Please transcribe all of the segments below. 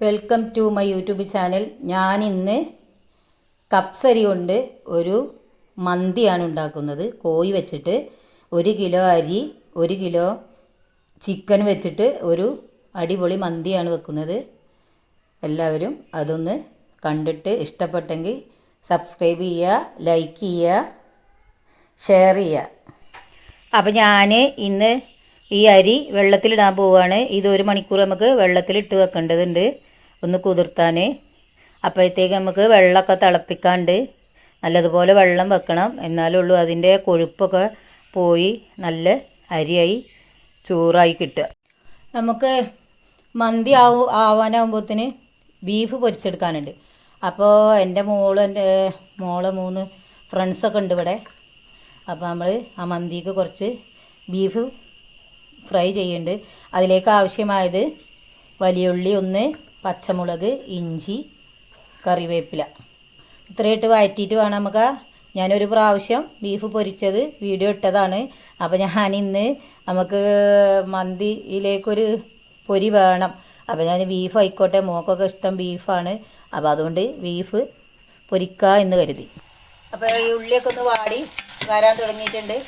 Welcome to my YouTube channel. ഞാൻ ഇന്ന് കപ്സരി കൊണ്ട് ഒരു മന്തിയാണ് ഉണ്ടാക്കുന്നത്. കോഴി വെച്ചിട്ട് ഒരു കിലോ അരി ഒരു കിലോ ചിക്കൻ വെച്ചിട്ട് ഒരു അടിപൊളി മന്തിയാണ് വെക്കുന്നത്. എല്ലാവരും അതൊന്ന് കണ്ടിട്ട് ഇഷ്ടപ്പെട്ടെങ്കിൽ സബ്സ്ക്രൈബ് ചെയ്യുക ലൈക്ക് ചെയ്യുക ഷെയർ ചെയ്യുക. അപ്പോൾ ഞാൻ ഇന്ന് ഈ അരി വെള്ളത്തിലിടാൻ പോവുകയാണ് ഇത് ഒരു മണിക്കൂർ നമുക്ക് വെള്ളത്തിലിട്ട് വെക്കേണ്ടതുണ്ട്. ഒന്ന് കുതിർത്താൻ അപ്പോഴത്തേക്ക് നമുക്ക് വെള്ളമൊക്കെ തിളപ്പിക്കാണ്ട് നല്ലതുപോലെ വെള്ളം വെക്കണം. എന്നാലുള്ളൂ അതിന്റെ കൊഴുപ്പൊക്കെ പോയി നല്ല അരിയായി ചോറായി കിട്ടുക. നമുക്ക് മന്തി ആവു ആവാനാവുമ്പോഴത്തേന് ബീഫ് പൊരിച്ചെടുക്കാനുണ്ട്. അപ്പോൾ എന്റെ മോൾ എന്റെ മോളെ മൂന്ന് ഫ്രണ്ട്സൊക്കെ ഉണ്ട് ഇവിടെ. അപ്പോൾ നമ്മൾ ആ മന്തിക്ക് കുറച്ച് ബീഫ് ഫ്രൈ ചെയ്യുന്നുണ്ട്. അതിലേക്ക് ആവശ്യമായത് വലിയ ഉള്ളി ഒന്ന് പച്ചമുളക് ഇഞ്ചി കറിവേപ്പില. ഇത്രയിട്ട് വഴറ്റിയിട്ട് വേണം നമുക്ക് ഞാനൊരു പ്രാവശ്യം ബീഫ് പൊരിച്ചത് വീഡിയോ ഇട്ടതാണ്. അപ്പോൾ ഞാൻ ഇന്ന് നമുക്ക് മന്തിയിലേക്കൊരു പൊരി വേണം. അപ്പോൾ ഞാൻ ബീഫ് ആയിക്കോട്ടെ മോക്കൊക്കെ ഇഷ്ടം ബീഫാണ് അപ്പോൾ അതുകൊണ്ട് ബീഫ് പൊരിക്കുക എന്ന് കരുതി. അപ്പോൾ ഈ ഉള്ളിയൊക്കെ ഒന്ന് വാടി വരാൻ തുടങ്ങിയിട്ടുണ്ട്.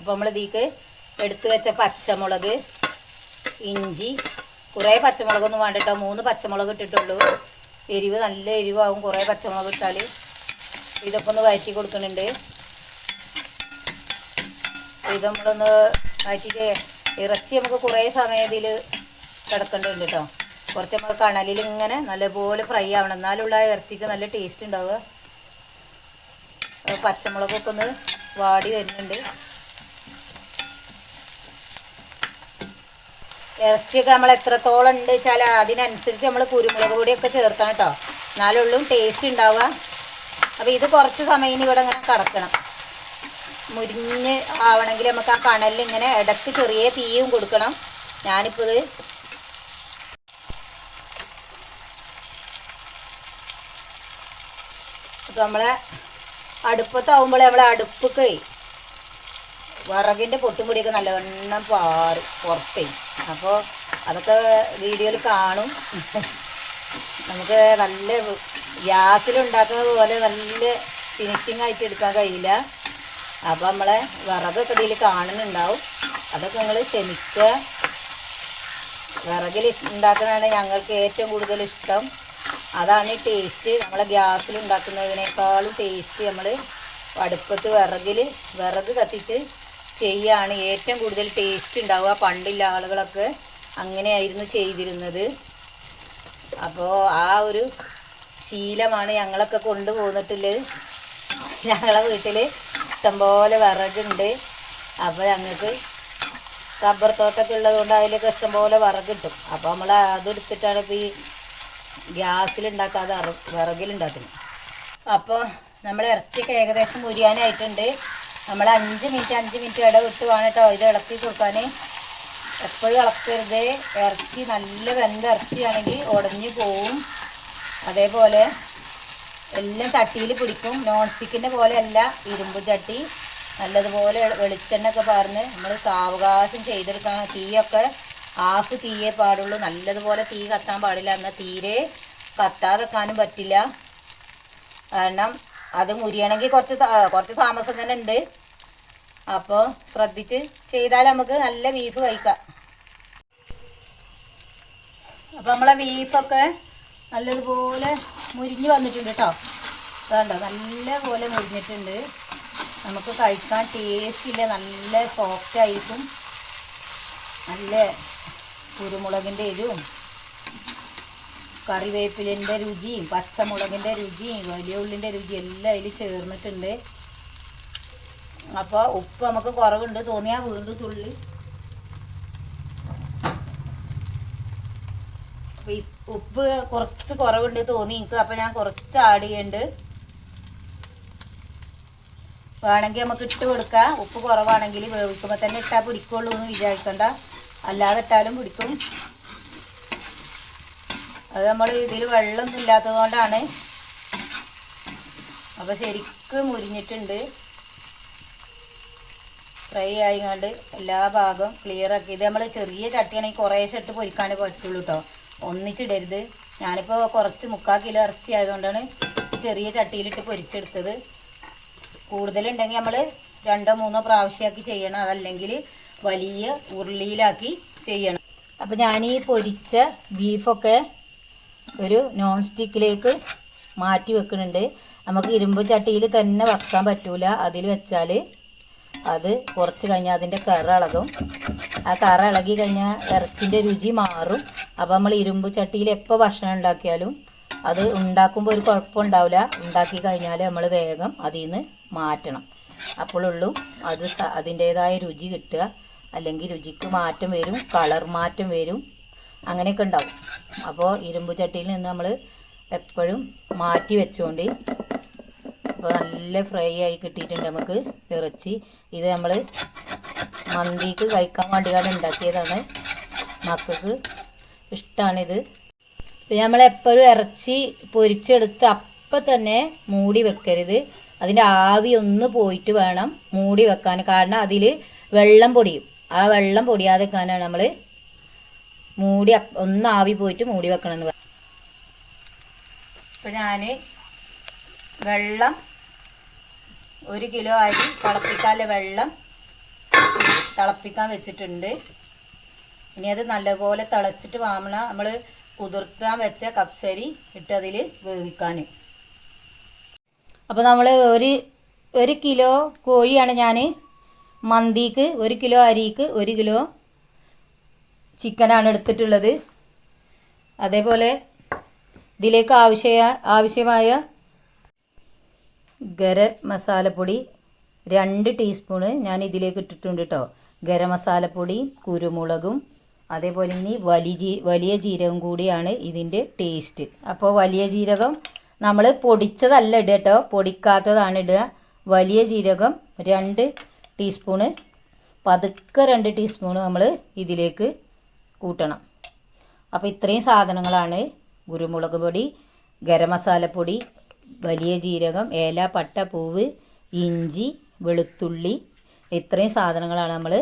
അപ്പോൾ നമ്മൾ ഇതിക്ക് എടുത്തു വെച്ച പച്ചമുളക് ഇഞ്ചി കുറേ പച്ചമുളകൊന്നും വേണ്ട മൂന്ന് പച്ചമുളക് ഇട്ടിട്ടുള്ളൂ. എരിവ് നല്ല എരിവാകും കുറേ പച്ചമുളക് ഇട്ടാൽ ഇതൊക്കെ ഒന്ന് വഴറ്റി കൊടുക്കുന്നുണ്ട്. ഇത് നമ്മളൊന്ന് വഴറ്റിയിട്ട് ഇറച്ചി നമുക്ക് കുറേ സമയം ഇതിൽ കിടക്കേണ്ടതുണ്ട് കേട്ടോ കുറച്ച് നമുക്ക് കണലിൽ ഇങ്ങനെ നല്ലപോലെ ഫ്രൈ ആവണം. എന്നാലുള്ള ഇറച്ചിക്ക് നല്ല ടേസ്റ്റ് ഉണ്ടാവുക. പച്ചമുളകൊക്കെ ഒന്ന് വാടി വരുന്നുണ്ട്. ഇറച്ചിയൊക്കെ നമ്മൾ എത്രത്തോളം ഉണ്ട് വെച്ചാൽ അതിനനുസരിച്ച് നമ്മൾ കുരുമുളക് പൊടിയൊക്കെ ചേർത്താണ് കേട്ടോ എന്നാലുള്ളൂ ടേസ്റ്റ് ഉണ്ടാവുക. അപ്പോൾ ഇത് കുറച്ച് സമയം ഇവിടെ ഇങ്ങനെ കടക്കണം. മുരിഞ്ഞ് ആവണമെങ്കിൽ നമുക്ക് ആ കണലിൽ ഇങ്ങനെ ഇടയ്ക്ക് ചെറിയ തീയും കൊടുക്കണം. ഞാനിപ്പോൾ ഇത് അപ്പോൾ നമ്മളെ അടുപ്പത്താവുമ്പോൾ നമ്മളെ അടുപ്പൊക്കെ വിറകിന്റെ പൊട്ടും പൊടിയൊക്കെ നല്ലവണ്ണം പാറും പുറത്തേ. അപ്പോൾ അതൊക്കെ വീഡിയോയിൽ കാണും. നമുക്ക് നല്ല ഗ്യാസിലുണ്ടാക്കുന്നത് പോലെ നല്ല ഫിനിഷിംഗ് ആയിട്ട് എടുക്കാൻ കഴിയില്ല. അപ്പോൾ നമ്മളെ വിറകൊക്കെ ഇതിൽ കാണുന്നുണ്ടാവും. അതൊക്കെ നിങ്ങൾ ക്ഷമിക്കുക. വിറകിൽ ഉണ്ടാക്കുന്നതാണ് ഞങ്ങൾക്ക് ഏറ്റവും കൂടുതൽ ഇഷ്ടം. അതാണ് ടേസ്റ്റ് നമ്മളെ ഗ്യാസിൽ ഉണ്ടാക്കുന്നതിനേക്കാളും ടേസ്റ്റ് നമ്മൾ അടുപ്പത്ത് വിറകിൽ വിറക് കത്തിച്ച് ചെയ്യാണ്. ഏറ്റവും കൂടുതൽ ടേസ്റ്റ് ഉണ്ടാവുക. പണ്ടുള്ള ആളുകളൊക്കെ അങ്ങനെയായിരുന്നു ചെയ്തിരുന്നത്. അപ്പോൾ ആ ഒരു ശീലമാണ് ഞങ്ങളൊക്കെ കൊണ്ടുപോന്നിട്ടുള്ളത് ഞങ്ങളെ വീട്ടിൽ ഇഷ്ടംപോലെ വിറകുണ്ട്. അപ്പോൾ ഞങ്ങൾക്ക് റബ്ബർ തോട്ടമൊക്കെ ഉള്ളതുകൊണ്ട് അതിലൊക്കെ ഇഷ്ടംപോലെ വിറക് കിട്ടും. അപ്പോൾ നമ്മൾ അതെടുത്തിട്ടാണ് ഇപ്പോൾ ഈ ഗ്യാസിലുണ്ടാക്കാതെ വിറകിലുണ്ടാക്കുന്നത് അപ്പോൾ നമ്മൾ ഇറച്ചിയൊക്കെ ഏകദേശം മുരിയാനായിട്ടുണ്ട് നമ്മൾ അഞ്ച് മിനിറ്റ് അഞ്ച് മിനിറ്റ് ഇടവിട്ട് വേണം കേട്ടോ. ഇത് ഇളക്കി കൊടുക്കാൻ. എപ്പോഴും ഇളക്കരുത്. ഇറച്ചി നല്ല വെന്ത ഇറച്ചിയാണെങ്കിൽ ഉടഞ്ഞു പോവും. അതേപോലെ എല്ലാം ചട്ടിയിൽ പിടിക്കും. നോൺ സ്റ്റിക്കിന്റെ പോലെയല്ല ഇരുമ്പ് ചട്ടി. നല്ലതുപോലെ വെളിച്ചെണ്ണ ഒക്കെ പറഞ്ഞ് നമ്മൾ സാവകാശം ചെയ്തെടുക്കാൻ തീയൊക്കെ ഹാഫ് തീയേ പാടുള്ളൂ. നല്ലതുപോലെ തീ കത്താൻ പാടില്ല. എന്നാൽ തീരെ കത്താതെക്കാനും പറ്റില്ല. കാരണം അത് മുരിയണമെങ്കിൽ കുറച്ച് കുറച്ച് താമസം തന്നെ ഉണ്ട്. അപ്പോൾ ശ്രദ്ധിച്ച് ചെയ്താൽ നമുക്ക് നല്ല ബീഫ് കഴിക്കാം. അപ്പോൾ നമ്മളെ ബീഫൊക്കെ നല്ലതുപോലെ മുരിഞ്ഞ് വന്നിട്ടുണ്ട് കേട്ടോ വേണ്ട നല്ലപോലെ മുരിഞ്ഞിട്ടുണ്ട്. നമുക്ക് കഴിക്കാൻ ടേസ്റ്റില്ല നല്ല സോഫ്റ്റ് ആയിരിക്കും. നല്ല കുരുമുളകിന്റെ എരിവും. കറിവേപ്പിലിന്റെ രുചിയും പച്ചമുളകിന്റെ രുചിയും വലിയ ഉള്ളിന്റെ രുചി എല്ലാം അതിൽ ചേർന്നിട്ടുണ്ട്. അപ്പോൾ ഉപ്പ് നമുക്ക് കുറവുണ്ട് തോന്നിയാൽ വീണ്ടും തുള്ളി. ഉപ്പ് കുറച്ച് കുറവുണ്ട് തോന്നി എനിക്ക് അപ്പോൾ ഞാൻ കുറച്ച് ആഡ് ചെയ്യുന്നുണ്ട് വേണമെങ്കിൽ നമുക്ക് ഇട്ട് കൊടുക്കാം. ഉപ്പ് കുറവാണെങ്കിൽ വേവിക്കുമ്പോൾ തന്നെ ഇട്ടാൽ പിടിക്കുള്ളൂ എന്ന് വിചാരിക്കണ്ട. അല്ലാതെ ഇട്ടാലും പിടിക്കും. അത് നമ്മൾ ഇതിൽ വെള്ളമൊന്നും ഇല്ലാത്തത് കൊണ്ടാണ്. അപ്പോൾ ശരിക്കും മുരിഞ്ഞിട്ടുണ്ട്. ഫ്രൈ ആയിങ്ങാണ്ട് എല്ലാ ഭാഗവും ക്ലിയർ ആക്കി. ഇത് നമ്മൾ ചെറിയ ചട്ടിയാണെങ്കിൽ കുറേശ്ശെ ഇട്ട് പൊരിക്കാനേ പറ്റുള്ളൂ കേട്ടോ ഒന്നിച്ചിടരുത്. ഞാനിപ്പോൾ കുറച്ച് മുക്കാൽ കിലോ ഇറച്ചി ആയതുകൊണ്ടാണ് ചെറിയ ചട്ടിയിലിട്ട് പൊരിച്ചെടുത്തത്. കൂടുതലുണ്ടെങ്കിൽ നമ്മൾ രണ്ടോ മൂന്നോ പ്രാവശ്യമാക്കി ചെയ്യണം. അതല്ലെങ്കിൽ വലിയ ഉരുളിയിലാക്കി ചെയ്യണം. അപ്പോൾ ഞാൻ ഈ പൊരിച്ച ബീഫൊക്കെ ഒരു നോൺ സ്റ്റിക്കിലേക്ക് മാറ്റി വെക്കുന്നുണ്ട്. നമുക്ക് ഇരുമ്പ് ചട്ടിയിൽ തന്നെ വെക്കാൻ പറ്റൂല. അതിൽ വെച്ചാൽ അത് കുറച്ച് കഴിഞ്ഞാൽ അതിന്റെ കറ ഇളകും. ആ കറ ഇളകി കഴിഞ്ഞാൽ ഇറച്ചിന്റെ രുചി മാറും. അപ്പോൾ നമ്മൾ ഇരുമ്പ് ചട്ടിയിൽ എപ്പോൾ ഭക്ഷണം ഉണ്ടാക്കിയാലും അത് ഉണ്ടാക്കുമ്പോൾ ഒരു കുഴപ്പമുണ്ടാവില്ല ഉണ്ടാക്കി കഴിഞ്ഞാൽ നമ്മൾ വേഗം അതിൽ നിന്ന് മാറ്റണം അപ്പോഴുള്ളൂ അത് അതിന്റേതായ രുചി കിട്ടുക. അല്ലെങ്കിൽ രുചിക്ക് മാറ്റം വരും കളർ മാറ്റം വരും. അങ്ങനെയൊക്കെ ഉണ്ടാവും. അപ്പോൾ ഇരുമ്പ് ചട്ടിയിൽ നിന്ന് നമ്മൾ എപ്പോഴും മാറ്റി വെച്ചുകൊണ്ട് അപ്പോൾ നല്ല ഫ്രൈ ആയി കിട്ടിയിട്ടുണ്ട് നമുക്ക് ഇറച്ചി. ഇത് നമ്മൾ മന്തിക്ക് കഴിക്കാൻ വേണ്ടിയാണ് ഉണ്ടാക്കിയതാണ്. മക്കൾക്ക് ഇഷ്ടമാണിത് പിന്നെ നമ്മൾ എപ്പോഴും ഇറച്ചി പൊരിച്ചെടുത്ത് അപ്പം തന്നെ മൂടി വെക്കരുത്. അതിന്റെ ആവി ഒന്ന് പോയിട്ട് വേണം മൂടി വെക്കാൻ. കാരണം അതിൽ വെള്ളം പൊടിയും. ആ വെള്ളം പൊടിയാതെ വെക്കാനാണ് നമ്മൾ മൂടി ഒന്ന് ആവി പോയിട്ട് മൂടി വെക്കണം എന്ന് പറയും ഇപ്പം ഞാൻ വെള്ളം ഒരു കിലോ അരി തിളപ്പിക്കാനുള്ള വെള്ളം തിളപ്പിക്കാൻ വെച്ചിട്ടുണ്ട്. ഇനി അത് നല്ലപോലെ തിളച്ചിട്ട് വാങ്ങണ നമ്മൾ കുതിർത്താൻ വെച്ച കപ്സരി ഇട്ടതിൽ വേവിക്കാൻ അപ്പോൾ നമ്മൾ ഒരു ഒരു കിലോ കോഴിയാണ് ഞാൻ മന്തിക്ക് ഒരു കിലോ അരിക്ക് ഒരു കിലോ ചിക്കനാണ് എടുത്തിട്ടുള്ളത്. അതേപോലെ ഇതിലേക്ക് ആവശ്യ ആവശ്യമായ ഗരം മസാലപ്പൊടി രണ്ട് ടീസ്പൂണ് ഞാൻ ഇതിലേക്ക് ഇട്ടിട്ടുണ്ട് കേട്ടോ ഗരം മസാലപ്പൊടി കുരുമുളകും അതേപോലെ ഇനി വലിയ ജീ വലിയ ജീരകം കൂടിയാണ് ഇതിന്റെ ടേസ്റ്റ്. അപ്പോൾ വലിയ ജീരകം നമ്മൾ പൊടിച്ചതല്ല ഇടുക കേട്ടോ പൊടിക്കാത്തതാണ് ഇടുക. വലിയ ജീരകം രണ്ട് ടീസ്പൂണ് പതുക്കെ രണ്ട് ടീസ്പൂണ് നമ്മൾ ഇതിലേക്ക് കൂട്ടണം. അപ്പോൾ ഇത്രയും സാധനങ്ങളാണ്. കുരുമുളക് പൊടി ഗരം മസാലപ്പൊടി വലിയ ജീരകം ഏല പട്ട പൂവ് ഇഞ്ചി വെളുത്തുള്ളി ഇത്രയും സാധനങ്ങളാണ് നമ്മൾ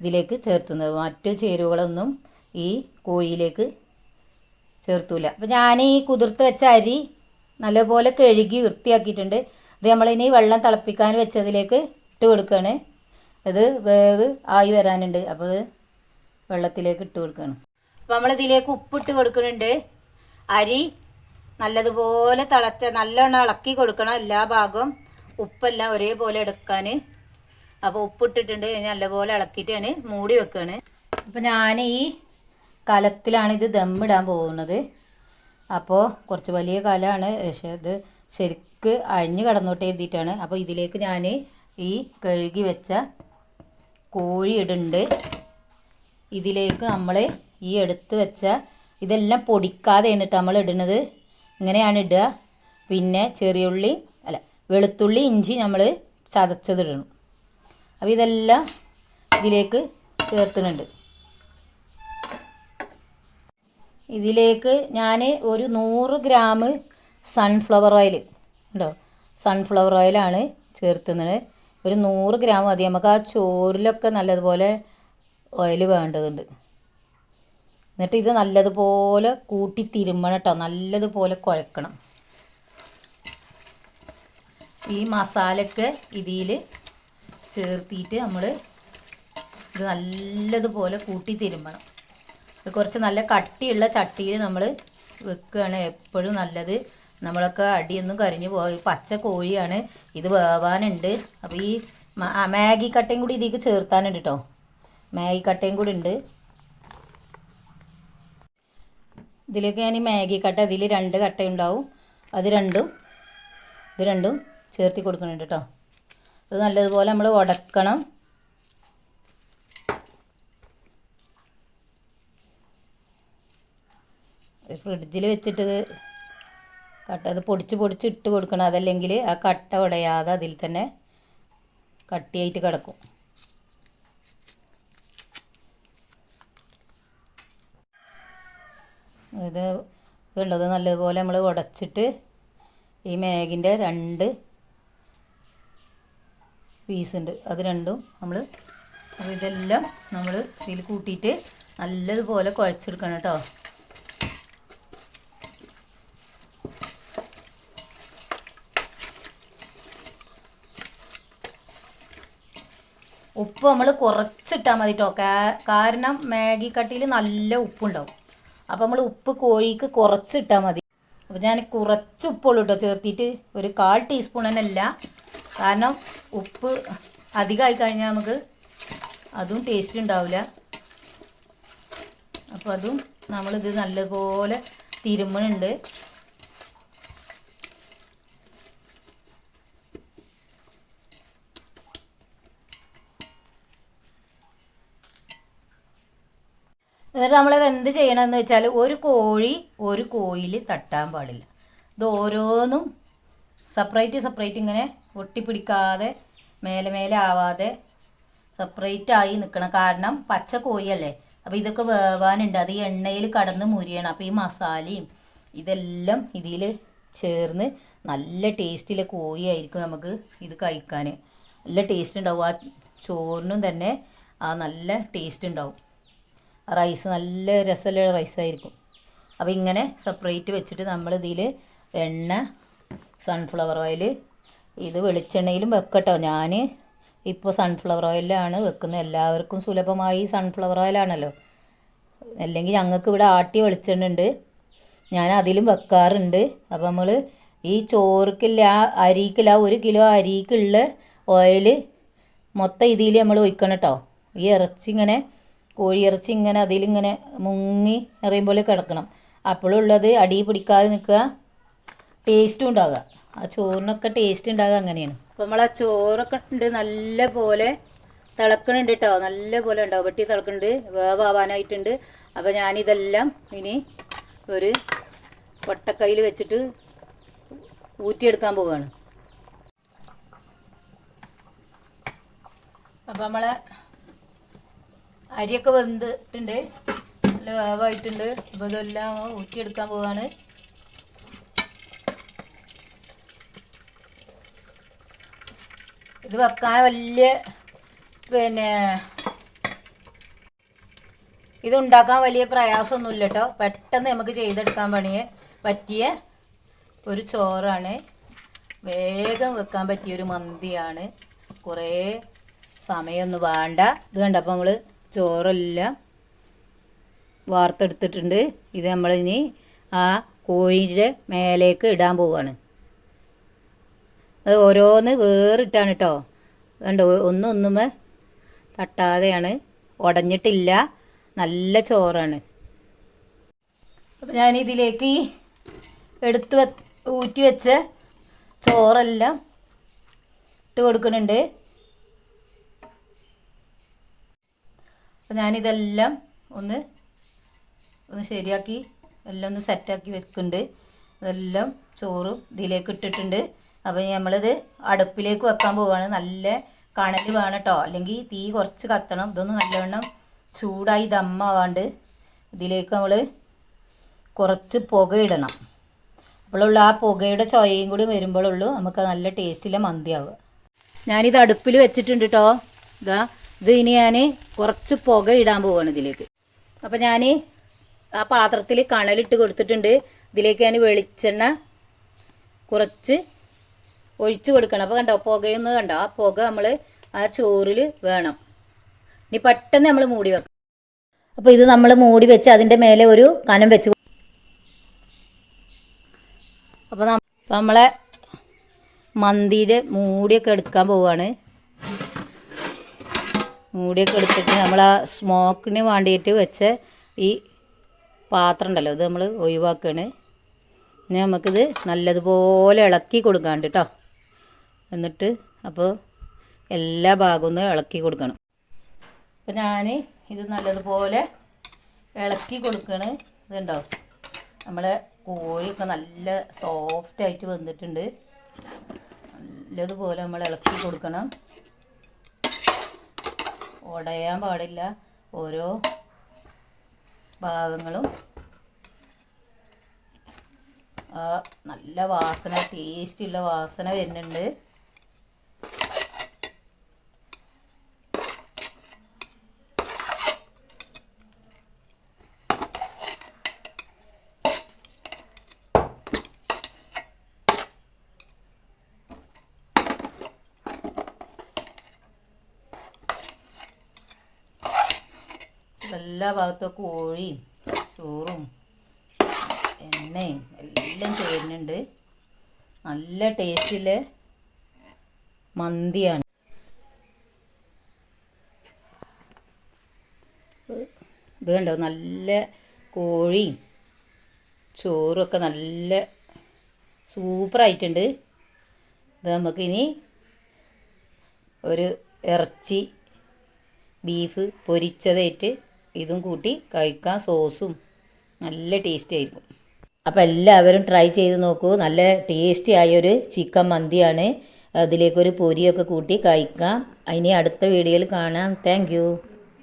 ഇതിലേക്ക് ചേർത്തുന്നത്. മറ്റു ചേരുവകളൊന്നും ഈ കോഴിയിലേക്ക് ചേർത്തൂല. അപ്പോൾ ഞാൻ ഈ കുതിർത്ത് വെച്ച അരി നല്ലപോലെ കഴുകി വൃത്തിയാക്കിയിട്ടുണ്ട്. ഇത് നമ്മളിനി വെള്ളം തിളപ്പിക്കാൻ വെച്ചതിലേക്ക് ഇട്ട് കൊടുക്കുകയാണ് അത് വേവ് ആയി വരാനുണ്ട്. അപ്പോൾ വെള്ളത്തിലേക്ക് ഇട്ട് കൊടുക്കുകയാണ് അപ്പോൾ നമ്മളിതിലേക്ക് ഉപ്പിട്ട് കൊടുക്കുന്നുണ്ട്. അരി നല്ലതുപോലെ തിളച്ച നല്ലോണം ഇളക്കി കൊടുക്കണം എല്ലാ ഭാഗവും. ഉപ്പെല്ലാം ഒരേപോലെ എടുക്കാൻ അപ്പോൾ ഉപ്പിട്ടിട്ടുണ്ട് നല്ലപോലെ ഇളക്കിയിട്ട് ഞാൻ മൂടി വെക്കുകയാണ് അപ്പോൾ ഞാൻ ഈ കലത്തിലാണ് ഇത് ദമ്മിടാൻ പോകുന്നത്. അപ്പോൾ കുറച്ച് വലിയ കലമാണ് പക്ഷേ ഇത് ശരിക്ക് അഴിഞ്ഞ് കടന്നോട്ട് എഴുതിയിട്ടാണ്. അപ്പോൾ ഇതിലേക്ക് ഞാൻ ഈ കഴുകി വെച്ച കോഴി ഇടുന്നുണ്ട് ഇതിലേക്ക് നമ്മൾ ഈ എടുത്ത് വെച്ച ഇതെല്ലാം പൊടിക്കാതെയാണ് കേട്ടോ നമ്മൾ ഇടുന്നത്. ഇങ്ങനെയാണ് ഇടുക. പിന്നെ ചെറിയ ചെറിയുള്ളി അല്ല വെളുത്തുള്ളി ഇഞ്ചി നമ്മൾ ചതച്ചതിടണം അപ്പോൾ ഇതെല്ലാം ഇതിലേക്ക് ചേർത്തുന്നുണ്ട് ഇതിലേക്ക് ഞാൻ ഒരു നൂറ് ഗ്രാം സൺഫ്ലവർ ഓയിൽ ഉണ്ടോ? സൺഫ്ലവർ ഓയിലാണ് ചേർത്തുന്നത് ഒരു നൂറ് ഗ്രാം മതി. നമുക്ക് ആ ചോറിലൊക്കെ നല്ലതുപോലെ ഓയിൽ വേണ്ടതുണ്ട്. എന്നിട്ട് ഇത് നല്ലതുപോലെ കൂട്ടി തിരുമ്മണം കേട്ടോ നല്ലതുപോലെ കുഴക്കണം. ഈ മസാലയൊക്കെ ഇതിൽ ചേർത്തിയിട്ട് നമ്മൾ ഇത് നല്ലതുപോലെ കൂട്ടി തിരുമ്പണം ഇത് കുറച്ച് നല്ല കട്ടിയുള്ള ചട്ടിയിൽ നമ്മൾ വെക്കുകയാണ് എപ്പോഴും നല്ലത്. നമ്മളൊക്കെ അടിയൊന്നും കരിഞ്ഞു പോയി. പച്ച കോഴിയാണ്. ഇത് വേവാനുണ്ട്. അപ്പോൾ ഈ മാഗി കട്ടയും കൂടി ഇതിലേക്ക് ചേർത്താനുണ്ട് കേട്ടോ മാഗി കട്ടയും കൂടി ഉണ്ട്. ഇതിലേക്ക് ഞാൻ ഈ മാഗി കട്ട ഇതിൽ രണ്ട് കട്ടയുണ്ടാവും. അത് രണ്ടും ഇത് രണ്ടും ചേർത്തി കൊടുക്കുന്നുണ്ട് കേട്ടോ ഇത് നല്ലതുപോലെ നമ്മൾ ഉടക്കണം ഫ്രിഡ്ജിൽ വെച്ചിട്ട് കട്ട അത് പൊടിച്ച് പൊടിച്ച് ഇട്ട് കൊടുക്കണം. അതല്ലെങ്കിൽ ആ കട്ട ഉടയാതെ അതിൽ തന്നെ കട്ടിയായിട്ട് കിടക്കും. ഇത് ഉള്ളത് നല്ലതുപോലെ നമ്മൾ ഉടച്ചിട്ട് ഈ മാഗിന്റെ രണ്ട് പീസ് ഉണ്ട്. അത് രണ്ടും നമ്മൾ അപ്പോൾ ഇതെല്ലാം നമ്മൾ ഇതിൽ കൂട്ടിയിട്ട് നല്ലതുപോലെ കുഴച്ചെടുക്കണം കേട്ടോ. ഉപ്പ് നമ്മൾ കുറച്ചിട്ടാൽ മതി കേട്ടോ. കാരണം മാഗി കട്ടിയിൽ നല്ല ഉപ്പുണ്ടാവും. അപ്പോൾ നമ്മൾ ഉപ്പ് കോഴിക്ക് കുറച്ചിട്ടാൽ മതി. അപ്പോൾ ഞാൻ കുറച്ച് ഉപ്പുള്ളൂ കേട്ടോ ചേർത്തിട്ട് ഒരു കാൽ ടീസ്പൂൺ തന്നെ അല്ല കാരണം ഉപ്പ് അധികമായി കഴിഞ്ഞാൽ നമുക്ക് അതും ടേസ്റ്റ് ഉണ്ടാവില്ല അപ്പോൾ അതും നമ്മളിത് നല്ലപോലെ തിരുമ്മണുണ്ട് എന്നിട്ട് നമ്മളിത് എന്ത് ചെയ്യണമെന്ന് വെച്ചാൽ ഒരു കോഴി ഒരു കോയിൽ തട്ടാൻ പാടില്ല. ഇത് ഓരോന്നും സെപ്പറേറ്റ് സെപ്പറേറ്റ് ഇങ്ങനെ ഒട്ടിപ്പിടിക്കാതെ മേലെ മേലെ ആവാതെ സെപ്പറേറ്റ് ആയി നിൽക്കണം. കാരണം പച്ച കോഴിയല്ലേ? അപ്പോൾ ഇതൊക്കെ വേവാനുണ്ട്. അത് ഈ എണ്ണയിൽ കടന്ന് മുരിയണം. അപ്പോൾ ഈ മസാലയും ഇതെല്ലാം ഇതിൽ ചേർന്ന് നല്ല ടേസ്റ്റിലെ കോഴി ആയിരിക്കും നമുക്ക് ഇത് കഴിക്കാൻ. നല്ല ടേസ്റ്റ് ഉണ്ടാവും. ആ ചോറിനും തന്നെ ആ നല്ല ടേസ്റ്റ് ഉണ്ടാവും. റൈസ് നല്ല രസമുള്ള റൈസായിരിക്കും അപ്പോൾ ഇങ്ങനെ സെപ്പറേറ്റ് വെച്ചിട്ട് നമ്മൾ ഇതിൽ എണ്ണ സൺഫ്ലവർ ഓയിൽ ഇത് വെളിച്ചെണ്ണയിലും വെക്കട്ടോ. ഞാൻ ഇപ്പോൾ സൺഫ്ലവർ ഓയിലാണ് വെക്കുന്നത്. എല്ലാവർക്കും സുലഭമായി സൺഫ്ലവർ ഓയിലാണല്ലോ അല്ലെങ്കിൽ ഞങ്ങൾക്ക് ഇവിടെ ആട്ടി വെളിച്ചെണ്ണ ഉണ്ട്. ഞാൻ അതിലും വെക്കാറുണ്ട്. അപ്പോൾ നമ്മൾ ഈ ചോറുക്കില്ല ആ അരിക്കില്ല ഒരു കിലോ അരിക്കുള്ള ഓയിൽ മൊത്തം ഇതിൽ നമ്മൾ ഒഴിക്കണം കേട്ടോ ഈ ഇറച്ചി ഇങ്ങനെ കോഴി ഇറച്ചി ഇങ്ങനെ അതിലിങ്ങനെ മുങ്ങി എറിയും പോലെ കിടക്കണം. അപ്പോഴുള്ളത് അടി പിടിക്കാതെ നിൽക്കുക. ടേസ്റ്റും ഉണ്ടാകുക ആ ചോറിനൊക്കെ ടേസ്റ്റ് ഉണ്ടാകുക അങ്ങനെയാണ്. അപ്പോൾ നമ്മൾ ആ ചോറൊക്കെ ഉണ്ട് നല്ല പോലെ തിളക്കണുണ്ട് കേട്ടോ നല്ല പോലെ ഉണ്ടാവും. വെട്ടി തിളക്കുന്നുണ്ട് വേവാവാനായിട്ടുണ്ട്. അപ്പോൾ ഞാനിതെല്ലാം ഇനി ഒരു വട്ടക്കൈയിൽ വെച്ചിട്ട് ഊറ്റിയെടുക്കാൻ പോവുകയാണ് അപ്പോൾ നമ്മളെ അരിയൊക്കെ വെന്തിട്ടുണ്ട്. നല്ല വേവായിട്ടുണ്ട്. ഇപ്പോൾ ഇതെല്ലാം ഊറ്റിയെടുക്കാൻ പോവാണ്. ഇത് വെക്കാൻ വലിയ പിന്നെ ഇത് ഉണ്ടാക്കാൻ വലിയ പ്രയാസമൊന്നുമില്ല കേട്ടോ പെട്ടെന്ന് നമുക്ക് ചെയ്തെടുക്കാൻ പണിയെ പറ്റിയ ഒരു ചോറാണ്. വേഗം വെക്കാൻ പറ്റിയ ഒരു മന്തിയാണ്. കുറേ സമയമൊന്നും വേണ്ട. ഇത് കണ്ടപ്പോൾ നമ്മൾ ചോറെല്ലാം വാർത്തെടുത്തിട്ടുണ്ട്. ഇത് നമ്മളിനി ആ കോഴിയുടെ മേലേക്ക് ഇടാൻ പോവുകയാണ് അത് ഓരോന്ന് വേറിട്ടാണ് കേട്ടോ കണ്ടോ ഒന്നും ഒന്നുമേ തട്ടാതെയാണ്. ഉടഞ്ഞിട്ടില്ല നല്ല ചോറാണ്. അപ്പം ഞാനിതിലേക്ക് ഈ എടുത്ത് ഊറ്റി വെച്ച ചോറെല്ലാം ഇട്ട് കൊടുക്കുന്നുണ്ട്. അപ്പം ഞാനിതെല്ലാം ഒന്ന് ഒന്ന് ശരിയാക്കി എല്ലാം ഒന്ന് സെറ്റാക്കി വെക്കുന്നുണ്ട് ഇതെല്ലാം ചോറും ഇതിലേക്ക് ഇട്ടിട്ടുണ്ട്. അപ്പോൾ നമ്മളിത് അടുപ്പിലേക്ക് വെക്കാൻ പോവുകയാണ് നല്ല കണൽ വേണം കേട്ടോ അല്ലെങ്കിൽ തീ കുറച്ച് കത്തണം. ഇതൊന്ന് നല്ലവണ്ണം ചൂടായി ദമ്മാവാണ്ട് ഇതിലേക്ക് നമ്മൾ കുറച്ച് പുകയിടണം. അപ്പോഴുള്ള ആ പുകയുടെ ചൊയയും കൂടി വരുമ്പോഴുള്ളൂ നമുക്ക് നല്ല ടേസ്റ്റിലെ മന്തിയാവുക. ഞാനിത് അടുപ്പിൽ വെച്ചിട്ടുണ്ട് കേട്ടോ ഇതാ ഇത് ഇനി ഞാൻ കുറച്ച് പുക ഇടാൻ പോവാണ് ഇതിലേക്ക്. അപ്പോൾ ഞാൻ ആ പാത്രത്തിൽ കണലിട്ട് കൊടുത്തിട്ടുണ്ട്. ഇതിലേക്ക് ഞാൻ വെളിച്ചെണ്ണ കുറച്ച് ഒഴിച്ചു കൊടുക്കണം. അപ്പോൾ കണ്ടോ പുകയൊന്ന് കണ്ടോ? ആ പുക നമ്മൾ ആ ചോറിൽ വേണം. ഇനി പെട്ടെന്ന് നമ്മൾ മൂടി വെക്കണം. അപ്പോൾ ഇത് നമ്മൾ മൂടി വെച്ച് അതിന്റെ മേലെ ഒരു കനം വെച്ച് അപ്പോൾ നമ്മളെ മന്തിയുടെ മൂടിയൊക്കെ എടുക്കാൻ പോവുകയാണ് മൂടിയൊക്കെ എടുത്തിട്ട് നമ്മൾ ആ സ്മോക്കിന് വേണ്ടിയിട്ട് വെച്ച ഈ പാത്രം ഉണ്ടല്ലോ ഇത് നമ്മൾ ഒഴിവാക്കുകയാണ് ഇനി നമുക്കിത് നല്ലതുപോലെ ഇളക്കി കൊടുക്കാണ്ട് കേട്ടോ എന്നിട്ട് അപ്പോൾ എല്ലാ ഭാഗവും ഒന്ന് ഇളക്കി കൊടുക്കണം. അപ്പോൾ ഞാൻ ഇത് നല്ലതുപോലെ ഇളക്കി കൊടുക്കണ്. ഇതുണ്ടോ? നമ്മളെ കോഴിയൊക്കെ നല്ല സോഫ്റ്റായിട്ട് വന്നിട്ടുണ്ട്. നല്ലതുപോലെ നമ്മൾ ഇളക്കി കൊടുക്കണം. ഉടയാൻ പാടില്ല. ഓരോ ഭാഗങ്ങളും നല്ല വാസന ടേസ്റ്റുള്ള വാസന വരുന്നുണ്ട്. എല്ലാ ഭാഗത്തും കോഴിയും ചോറും എണ്ണയും എല്ലാം ചേരുന്നുണ്ട്. നല്ല ടേസ്റ്റിലെ മന്തിയാണ്. ഇത് കണ്ടോ? നല്ല കോഴിയും ചോറും ഒക്കെ നല്ല സൂപ്പറായിട്ടുണ്ട്. ഇത് നമുക്കിനി ഒരു ഇറച്ചി ബീഫ് പൊരിച്ചതായിട്ട് ഇതും കൂട്ടി കഴിക്കാൻ സോസും നല്ല ടേസ്റ്റി ആയിരിക്കും. അപ്പോൾ എല്ലാവരും ട്രൈ ചെയ്ത് നോക്കൂ. നല്ല ടേസ്റ്റി ആയൊരു ചിക്കൻ മന്തിയാണ്. അതിലേക്കൊരു പൊരിയൊക്കെ കൂട്ടി കഴിക്കാം. ഇനി അടുത്ത വീഡിയോയിൽ കാണാം. താങ്ക്